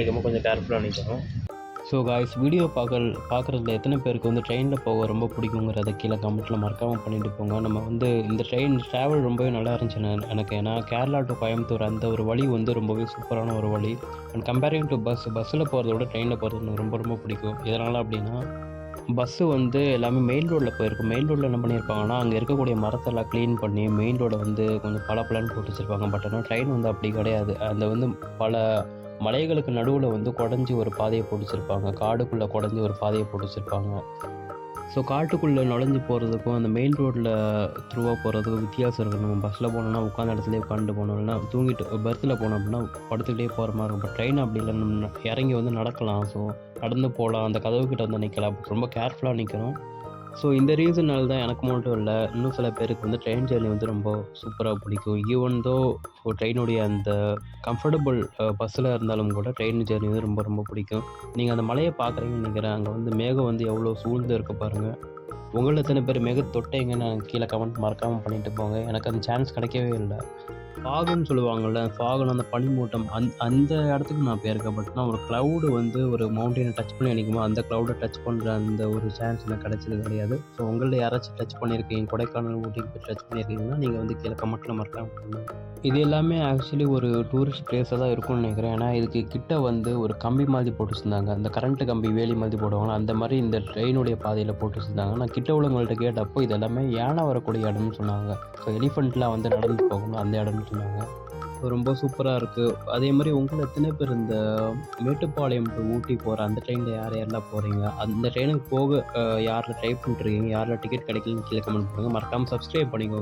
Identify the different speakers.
Speaker 1: நிற்கும் கொஞ்சம் கேர்ஃபுல்லாக நிற்கணும் ஸோ காய்ஸ் வீடியோ பார்க்க பார்க்குறதுல எத்தனை பேருக்கு வந்து ட்ரெயினில் போக ரொம்ப பிடிக்குங்கிறத கீழே கமெண்ட்டில் மறக்காமல் பண்ணிட்டு போங்க. நம்ம வந்து இந்த ட்ரெயின் ட்ராவல் ரொம்பவே நல்லா இருந்துச்சு எனக்கு. ஏன்னா கேரளா டு கோயம்புத்தூர் அந்த ஒரு வழி வந்து ரொம்பவே சூப்பரான ஒரு வழி. அண்ட் கம்பேரிங் டு பஸ் பஸ்ஸில் போகிறத விட ட்ரெயினில் போகிறது எனக்கு ரொம்ப ரொம்ப பிடிக்கும். எதனால் அப்படின்னா பஸ்ஸு வந்து எல்லாமே மெயின் ரோட்டில் போயிருக்கும் மெயின் ரோட்டில் என்ன பண்ணியிருப்பாங்கன்னா அங்கே இருக்கக்கூடிய மரத்தெல்லாம் க்ளீன் பண்ணி மெயின் ரோடை வந்து கொஞ்சம் பல பலன்னு போட்டு வச்சுருப்பாங்க. பட் ஆனால் ட்ரெயின் வந்து அப்படி கிடையாது. அந்த வந்து பல மலைகளுக்கு நடுவில் வந்து குடஞ்சி ஒரு பாதையை பிடிச்சிருப்பாங்க காடுக்குள்ளே குடஞ்சி ஒரு பாதையை போட்டு வச்சுருப்பாங்க ஸோ காட்டுக்குள்ளே நுழைஞ்சு போகிறதுக்கும் அந்த மெயின் ரோட்டில் த்ரூவாக போகிறதுக்கும் வித்தியாசம் இருக்குது நம்ம பஸ்ஸில் போனோம்னா உட்காந்த இடத்துலேயே உட்காந்து போனோம்னா தூங்கிட்டு பர்த்தில் போனோம் அப்படின்னா படுத்துக்கிட்டே போகிற மாதிரி இருக்கும். ட்ரெயின் அப்படி இல்லை நம்ம இறங்கி வந்து நடக்கலாம். ஸோ நடந்து போகலாம் அந்த கதவுக்கிட்ட வந்து நிற்கலாம் ரொம்ப கேர்ஃபுல்லாக நிற்கணும் ஸோ இந்த ரீசனால் தான் எனக்கு மட்டும் இல்லை. இன்னும் சில பேருக்கு வந்து ட்ரெயின் ஜேர்னி வந்து ரொம்ப சூப்பராக பிடிக்கும். ஈவன் தோ ட்ரெயினுடைய அந்த கம்ஃபர்டபுள் பஸ்ஸில் இருந்தாலும் கூட ட்ரெயின் ஜேர்னி வந்து ரொம்ப ரொம்ப பிடிக்கும். நீங்கள் அந்த மலையை பார்க்குறீங்கன்னு நினைக்கிறேன். அங்கே வந்து மேகம் வந்து எவ்வளோ சூழ்ந்து இருக்க பாருங்கள் உங்களில் எத்தனை பேர் மேக தொட்டைங்கன்னு கீழே கமெண்ட் மறக்காமல் பண்ணிட்டு போங்க. எனக்கு அந்த சான்ஸ் கிடைக்கவே இல்லை. ஃபாகுன்னு சொல்லுவாங்கள்ல ஃபாகுன்னு அந்த பனிமூட்டம் அந் அந்த இடத்துக்கு நான் போயிருக்கேன். பட் நான் ஒரு க்ளவுடு வந்து ஒரு மவுண்டெயினை டச் பண்ணி அடிக்குமோ அந்த க்ளவுடை டச் பண்ணுற அந்த ஒரு சான்ஸ் எனக்கு கிடைச்சது கிடையாது. ஸோ உங்களில் யாராச்சும் டச் பண்ணியிருக்கீங்க கொடைக்கானல் ஊட்டிக்கு போய் டச் பண்ணியிருக்கீங்கன்னா நீங்கள் வந்து கீழே கமெண்ட்டில் மறக்காமல் பண்ணுங்கள் இது எல்லாமே ஆக்சுவலி ஒரு டூரிஸ்ட் பிளேஸாக தான் இருக்கும்னு நினைக்கிறேன். ஏன்னா இதுக்கு கிட்ட வந்து ஒரு கம்பி மாதிரி போட்டு வச்சுருந்தாங்க அந்த கரண்ட்டு கம்பி வேலி மாதிரி போடுவாங்க அந்த மாதிரி இந்த ட்ரெயினுடைய பாதையில் போட்டு வச்சுருந்தாங்க நான் கிட்ட உள்ளவங்கள்ட்ட கேட்டப்போ இது எல்லாமே யானை வரக்கூடிய இடம்னு சொன்னாங்க. ஸோ எலிஃபெண்ட்லாம் வந்து நடந்து போகணும் அந்த இடம்னு சொன்னாங்க. ரொம்ப சூப்பராக இருக்குது அதே மாதிரி உங்களை எத்தனை பேர் இந்த மேட்டுப்பாளையம் டு ஊட்டி போகிற அந்த ட்ரெயினில் யார் யாரெல்லாம் போகிறீங்க அந்த ட்ரெயினுக்கு போக யாரில் ட்ரை பண்ணிட்டுருக்கீங்க யாரில் டிக்கெட் கிடைக்கலன்னு கீழே கமெண்ட் பண்ணுங்கள் மறக்காமல் சப்ஸ்கிரைப் பண்ணிக்கோங்க.